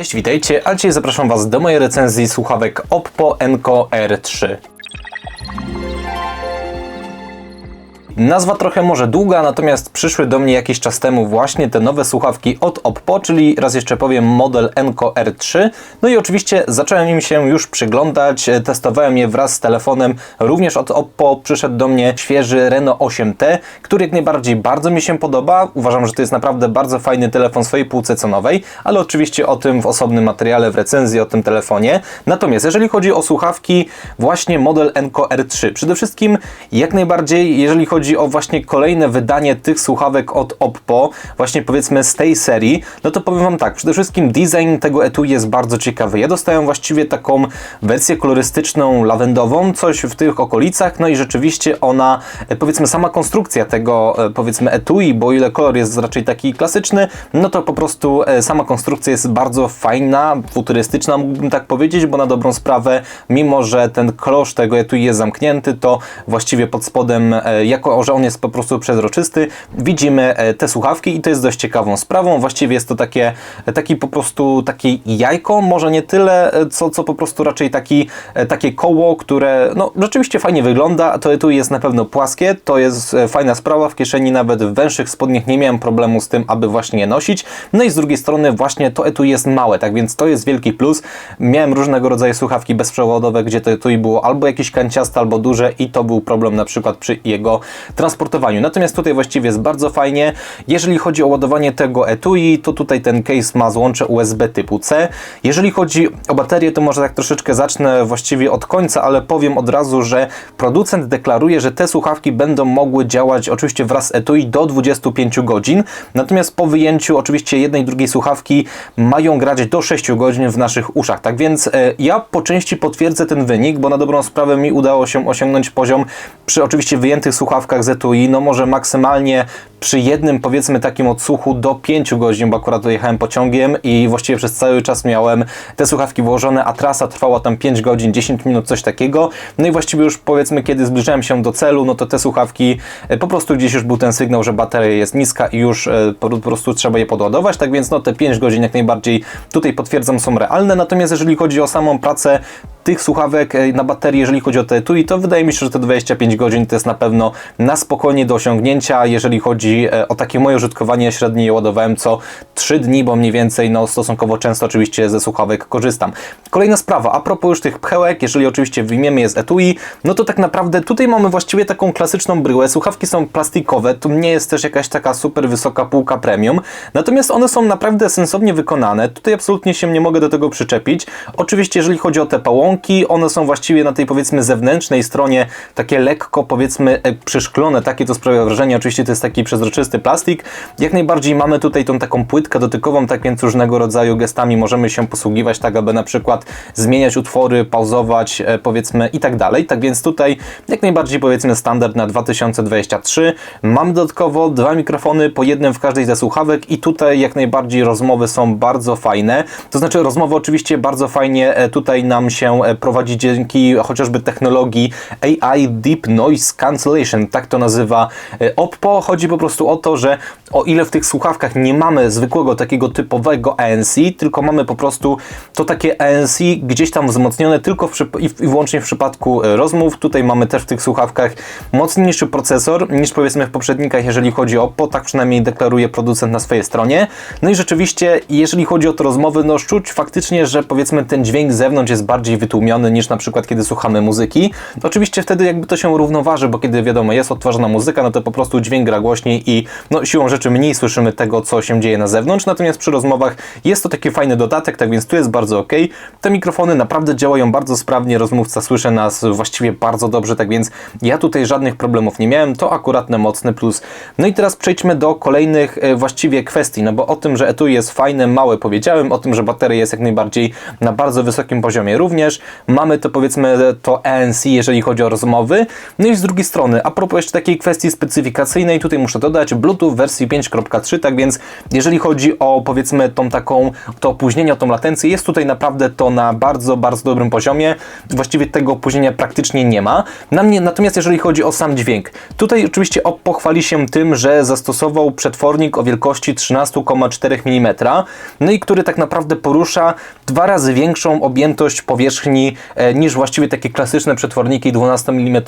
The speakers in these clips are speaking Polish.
Cześć, witajcie, a dzisiaj zapraszam Was do mojej recenzji słuchawek Oppo Enco R3. Nazwa trochę może długa, natomiast przyszły do mnie jakiś czas temu właśnie te nowe słuchawki od Oppo, czyli raz jeszcze powiem model Enco R3. No i oczywiście zacząłem im się już przyglądać, e, testowałem je wraz z telefonem. Również od Oppo przyszedł do mnie świeży Reno 8T, który jak najbardziej bardzo mi się podoba. Uważam, że to jest naprawdę bardzo fajny telefon swojej półce cenowej, ale oczywiście o tym w osobnym materiale, w recenzji o tym telefonie. Natomiast jeżeli chodzi o słuchawki, właśnie model Enco R3, przede wszystkim jak najbardziej, jeżeli chodzi chodzi o właśnie kolejne wydanie tych słuchawek od Oppo, właśnie powiedzmy z tej serii, no to powiem Wam tak, przede wszystkim design tego etui jest bardzo ciekawy. Ja dostałem właściwie taką wersję kolorystyczną, lawendową, coś w tych okolicach, no i rzeczywiście ona, e, powiedzmy sama konstrukcja tego, e, powiedzmy etui, bo ile kolor jest raczej taki klasyczny, no to po prostu e, sama konstrukcja jest bardzo fajna, futurystyczna, mógłbym tak powiedzieć, bo na dobrą sprawę, mimo że ten klosz tego etui jest zamknięty, to właściwie pod spodem jako jako że on jest po prostu przezroczysty, widzimy e, te słuchawki i to jest dość ciekawą sprawą. Właściwie jest to takie, e, taki po prostu takie jajko, może nie tyle, e, co, co po prostu raczej taki, takie koło, które no, rzeczywiście fajnie wygląda. To tu jest na pewno płaskie, to jest fajna sprawa. W kieszeni nawet w węższych spodniach nie miałem problemu z tym, aby właśnie je nosić. No i z drugiej strony właśnie to etui jest małe, tak więc to jest wielki plus. Miałem różnego rodzaju słuchawki bezprzewodowe, gdzie to etui było albo jakieś kanciaste, albo duże i to był problem na przykład przy jego transportowaniu. Natomiast tutaj właściwie jest bardzo fajnie. Jeżeli chodzi o ładowanie tego etui, to tutaj ten case ma złącze USB typu C. Jeżeli chodzi o baterię, to może tak troszeczkę zacznę właściwie od końca, ale powiem od razu, że producent deklaruje, że te słuchawki będą mogły działać oczywiście wraz z etui do 25 godzin. Natomiast po wyjęciu oczywiście jednej i drugiej słuchawki mają grać do 6 godzin w naszych uszach. Tak więc e, ja po części potwierdzę ten wynik, bo na dobrą sprawę mi udało się osiągnąć poziom przy oczywiście wyjętych słuchawkach słuchawkach ZUI, no może maksymalnie przy jednym powiedzmy takim odsłuchu do 5 godzin, bo akurat dojechałem pociągiem i właściwie przez cały czas miałem te słuchawki włożone, a trasa trwała tam 5 godzin, 10 minut, coś takiego. No i właściwie już powiedzmy, kiedy zbliżałem się do celu, no to te słuchawki e, po prostu gdzieś już był ten sygnał, że bateria jest niska i już e, po prostu trzeba je podładować, tak więc no te 5 godzin jak najbardziej tutaj potwierdzam są realne, natomiast jeżeli chodzi o samą pracę tych słuchawek e, na baterii, jeżeli chodzi o te etui, to wydaje mi się, że te 25 godzin to jest na pewno na spokojnie do osiągnięcia, jeżeli chodzi e, o takie moje użytkowanie, średnie je ładowałem co 3 dni, bo mniej więcej no, stosunkowo często oczywiście ze słuchawek korzystam. Kolejna sprawa, a propos już tych pchełek, jeżeli oczywiście wyjmiemy je z etui, no to tak naprawdę tutaj mamy właściwie taką klasyczną bryłę, słuchawki są plastikowe, tu nie jest też jakaś taka super wysoka półka premium, natomiast one są naprawdę sensownie wykonane, tutaj absolutnie się nie mogę do tego przyczepić. Oczywiście jeżeli chodzi o te pałąki, one są właściwie na tej powiedzmy zewnętrznej stronie takie lekko powiedzmy e, przyszklone, takie to sprawia wrażenie, oczywiście to jest taki przezroczysty plastik. Jak najbardziej mamy tutaj tą taką płytkę dotykową, tak więc różnego rodzaju gestami możemy się posługiwać, tak aby na przykład zmieniać utwory, pauzować, e, powiedzmy i tak dalej. Tak więc tutaj jak najbardziej powiedzmy standard na 2023. Mamy dodatkowo dwa mikrofony, po jednym w każdej ze słuchawek i tutaj jak najbardziej rozmowy są bardzo fajne. To znaczy rozmowy oczywiście bardzo fajnie e, tutaj nam się e, prowadzi dzięki chociażby technologii AI Deep Noise Cancellation, tak to nazywa Oppo. Chodzi po prostu o to, że o ile w tych słuchawkach nie mamy zwykłego takiego typowego ANC, tylko mamy po prostu to takie ANC gdzieś tam wzmocnione tylko i, i wyłącznie w przypadku e, rozmów. Tutaj mamy też w tych słuchawkach mocniejszy procesor niż powiedzmy w poprzednikach, jeżeli chodzi o Oppo, tak przynajmniej deklaruje producent na swojej stronie. No i rzeczywiście, jeżeli chodzi o te rozmowy, no czuć faktycznie, że powiedzmy ten dźwięk z zewnątrz jest bardziej wytłumiony niż na przykład kiedy słuchamy muzyki. Oczywiście wtedy jakby to się równoważy, bo kiedy wiadomo jest odtwarzana muzyka, no to po prostu dźwięk gra głośniej i no siłą rzeczy mniej słyszymy tego, co się dzieje na zewnątrz, natomiast przy rozmowach jest to taki fajny dodatek, tak więc tu jest bardzo ok. Te mikrofony naprawdę działają bardzo sprawnie, rozmówca słyszy nas właściwie bardzo dobrze, tak więc ja tutaj żadnych problemów nie miałem, to akurat na mocny plus. No i teraz przejdźmy do kolejnych e, właściwie kwestii, no bo o tym, że etui jest fajne, małe powiedziałem, o tym, że bateria jest jak najbardziej na bardzo wysokim poziomie również. Mamy to powiedzmy to ANC, jeżeli chodzi o rozmowy. No i z drugiej strony, a propos jeszcze takiej kwestii specyfikacyjnej, tutaj muszę dodać, Bluetooth wersji 5.3, tak więc jeżeli chodzi o powiedzmy tą taką, to opóźnienie, o tą latencję, jest tutaj naprawdę to na bardzo, bardzo dobrym poziomie. Właściwie tego opóźnienia praktycznie nie ma. Na mnie, natomiast jeżeli chodzi o sam dźwięk, tutaj oczywiście Oppo się tym, że zastosował przetwornik o wielkości 13,4 mm, no i który tak naprawdę porusza dwa razy większą objętość powierzchni e, niż właściwie takie klasyczne przetworniki 12 mm.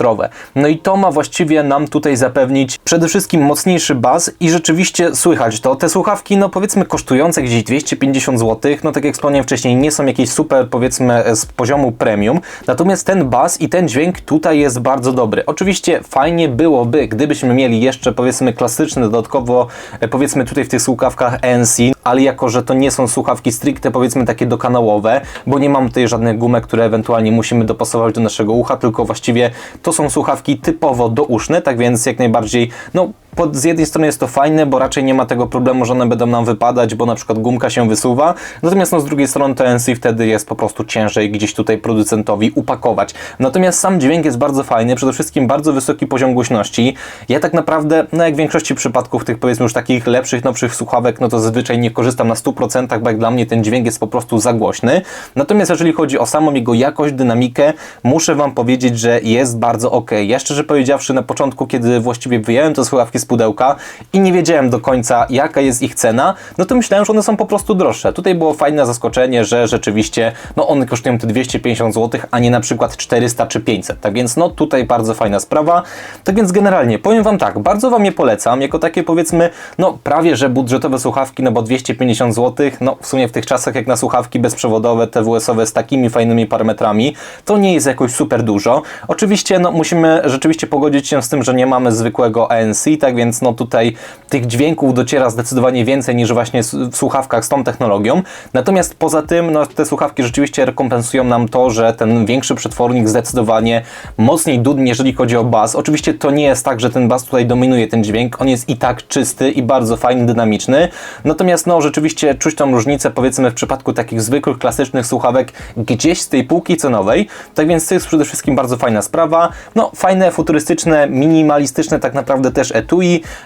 No i to ma właściwie nam tutaj zapewnić przede wszystkim mocniejszy bas i rzeczywiście słychać to. Te słuchawki, no powiedzmy kosztujące gdzieś 250 zł, no tak jak wspomniałem wcześniej, nie są jakieś super powiedzmy z poziomu premium, natomiast ten bas i ten dźwięk tutaj jest bardzo dobry. Oczywiście fajnie byłoby, gdybyśmy mieli jeszcze powiedzmy klasyczny dodatkowo, e, powiedzmy tutaj w tych słuchawkach ANC, ale jako, że to nie są słuchawki stricte powiedzmy takie dokanałowe, bo nie mam tutaj żadnych gumek, które ewentualnie musimy dopasować do naszego ucha, tylko właściwie to są słuchawki typowo douszne, tak więc jak najbardziej, no pod, z jednej strony jest to fajne, bo raczej nie ma tego problemu, że one będą nam wypadać, bo na przykład gumka się wysuwa, natomiast no, z drugiej strony to NC wtedy jest po prostu ciężej gdzieś tutaj producentowi upakować. Natomiast sam dźwięk jest bardzo fajny, przede wszystkim bardzo wysoki poziom głośności. Ja tak naprawdę, no jak w większości przypadków tych powiedzmy już takich lepszych, nowszych słuchawek, no to zazwyczaj nie korzystam na 100%, bo jak dla mnie ten dźwięk jest po prostu za głośny. Natomiast jeżeli chodzi o samą jego jakość, dynamikę, muszę Wam powiedzieć, że jest bardzo ok. Ja szczerze powiedziawszy na początku, kiedy właściwie wyjąłem te słuchawki z pudełka i nie wiedziałem do końca jaka jest ich cena, no to myślałem, że one są po prostu droższe. Tutaj było fajne zaskoczenie, że rzeczywiście no one kosztują te 250 zł, a nie na przykład 400 czy 500. Tak więc no tutaj bardzo fajna sprawa. Tak więc generalnie powiem Wam tak, bardzo Wam je polecam, jako takie powiedzmy, no prawie że budżetowe słuchawki, no bo 250 zł, no w sumie w tych czasach jak na słuchawki bezprzewodowe, TWS-owe z takimi fajnymi parametrami, to nie jest jakoś super dużo. Oczywiście no musimy rzeczywiście pogodzić się z tym, że nie mamy zwykłego ANC, tak więc no tutaj tych dźwięków dociera zdecydowanie więcej niż właśnie w słuchawkach z tą technologią. Natomiast poza tym, no te słuchawki rzeczywiście rekompensują nam to, że ten większy przetwornik zdecydowanie mocniej dudni, jeżeli chodzi o bas. Oczywiście to nie jest tak, że ten bas tutaj dominuje ten dźwięk, on jest i tak czysty i bardzo fajny, dynamiczny. Natomiast no rzeczywiście czuć tą różnicę powiedzmy w przypadku takich zwykłych, klasycznych słuchawek gdzieś z tej półki cenowej. Tak więc to jest przede wszystkim bardzo fajna sprawa. No fajne, futurystyczne, minimalistyczne tak naprawdę też etui,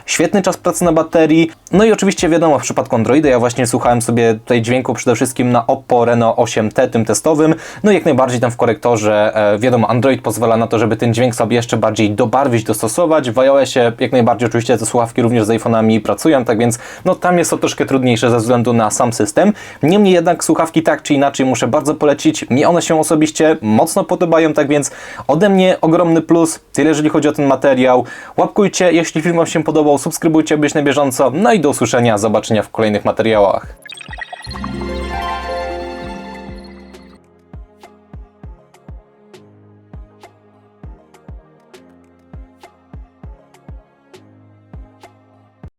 świetny czas pracy na baterii. No i oczywiście wiadomo w przypadku Androida ja właśnie słuchałem sobie tutaj dźwięku przede wszystkim na Oppo Reno 8T tym testowym. No i jak najbardziej tam w korektorze e, wiadomo Android pozwala na to, żeby ten dźwięk sobie jeszcze bardziej dobarwić, dostosować. W iOSie jak najbardziej oczywiście te słuchawki również z iPhone'ami pracują, tak więc no tam jest to troszkę trudniejsze ze względu na sam system. Niemniej jednak słuchawki tak czy inaczej muszę bardzo polecić. Mnie one się osobiście mocno podobają, tak więc ode mnie ogromny plus. Tyle jeżeli chodzi o ten materiał. Łapkujcie, jeśli film się podobał, subskrybujcie, byś na bieżąco. No i do usłyszenia, zobaczenia w kolejnych materiałach.